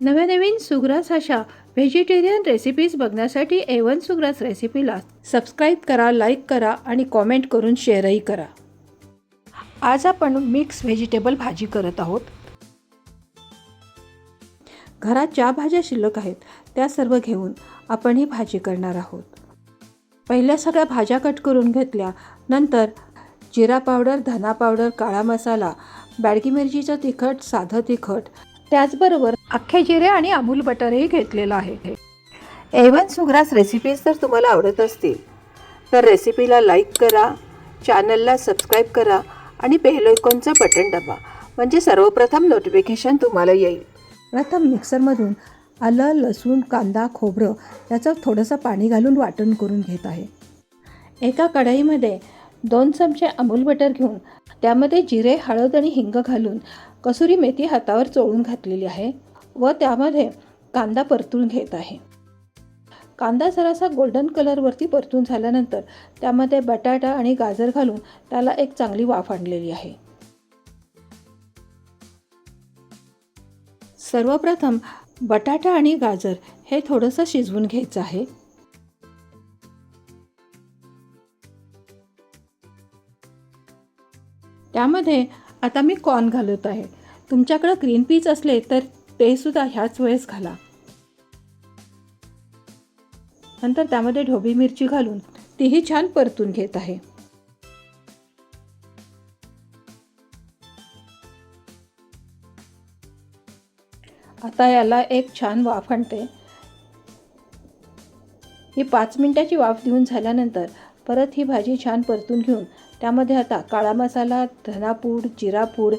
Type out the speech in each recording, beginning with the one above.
नव्या नवीन सुग्रास अशा व्हेजिटेरियन रेसिपीज बघण्यासाठी ए वन सुग्रास रेसिपीला सबस्क्राईब करा लाईक करा आणि कॉमेंट करून शेअरही करा. आज आपण मिक्स व्हेजिटेबल भाजी करत आहोत. घरात ज्या भाज्या शिल्लक आहेत त्या सर्व घेऊन आपण ही भाजी करणार आहोत. पहिल्या सगळ्या भाज्या कट करून घेतल्या नंतर जिरा पावडर धना पावडर काळा मसाला बॅडगी मिरचीचं तिखट साधं तिखट त्याचबरोबर अख्खे जिरे आणि अमूल बटरही घेतलेलं आहे. एवन सुग्रास रेसिपीज जर तुम्हाला आवडत असतील तर रेसिपीला लाईक करा चॅनलला सबस्क्राईब करा आणि बेल आयकॉनचं बटन दाबा. म्हणजे सर्वप्रथम नोटिफिकेशन तुम्हाला येईल. प्रथम मिक्सरमधून आलं लसूण कांदा खोबरं याचं थोडंसं पाणी घालून वाटण करून घेत आहे. एका कढईमध्ये दोन चमचे अमूल बटर घेऊन त्यामध्ये जिरे हळद आणि हिंग घालून कसुरी मेथी हातावर चोळून घातलेली आहे व त्यामध्ये कांदा परतून घेत आहे. कांदा जरासा गोल्डन कलरवरती परतून झाल्यानंतर त्यामध्ये बटाटा आणि गाजर घालून त्याला एक चांगली वाफ आणलेली आहे. सर्वप्रथम बटाटा आणि गाजर हे थोडंसं शिजवून घ्यायचं आहे. त्यामध्ये आता मी कॉर्न घालत आहे. तुमच्याकडं ग्रीन पीच असले तर ते सुद्धा ह्याच वेळेस घाला. नंतर त्यामध्ये ढोबी मिरची घालून तीही छान परतून घेत आहे. आता याला एक छान वाफ आणते. ही पाच मिनिटाची वाफ देऊन झाल्यानंतर परत ही भाजी छान परतून घेऊन त्यामध्ये आता काळा मसाला धनापूड जिरापूड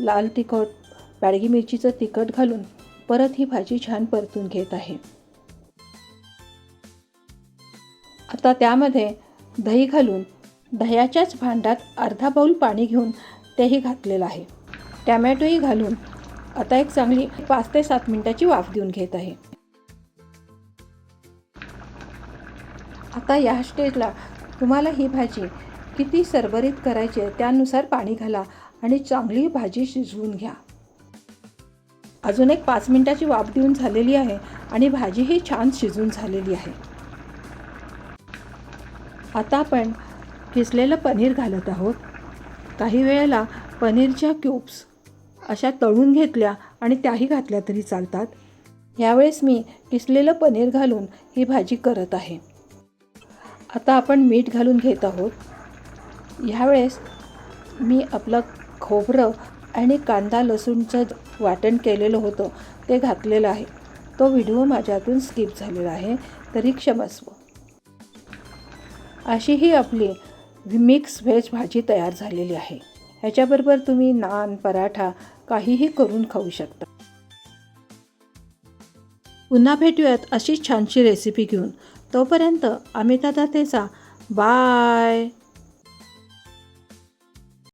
लाल तिखट बॅडगी मिरचीचं तिखट घालून परत ही भाजी छान परतून घेत आहे. आता त्यामध्ये दही घालून दह्याच्याच भांड्यात अर्धा बाऊल पाणी घेऊन तेही घातलेलं आहे. टॅमॅटोही घालून आता एक चांगली पाच ते सात मिनिटाची वाफ देऊन घेत आहे. आता या स्टेजला तुम्हाला ही भाजी किती सरबरीत करायचे त्यानुसार पाणी घाला आणि चांगली भाजी शिजवून घ्या. अजून एक पाच मिनिटाची वाफ देऊन झालेली आहे आणि भाजीही छान शिजून झालेली आहे. आता आपण किसलेलं पनीर घालत आहोत. काही वेळेला पनीरच्या क्यूब्स अशा तळून घेतल्या आणि त्याही घातल्या तरी चालतात. यावेळेस मी किसलेलं पनीर घालून ही भाजी करत आहे. आता आपण मीठ घालून घेत आहोत. ह्यावेळेस मी आपलं खोबरं आणि कांदा लसूणचं वाटण केलेलं होतं ते घातलेलं आहे. तो व्हिडिओ माझ्यातून स्किप झालेला आहे तरी क्षमस्व अशी ही आपली मिक्स व्हेज भाजी तयार झालेली आहे. ह्याच्याबरोबर तुम्ही नान पराठा काहीही करून खाऊ शकता. पुन्हा भेटूयात अशीच छानशी रेसिपी घेऊन. तोपर्यंत अमिता दातेचा बाय!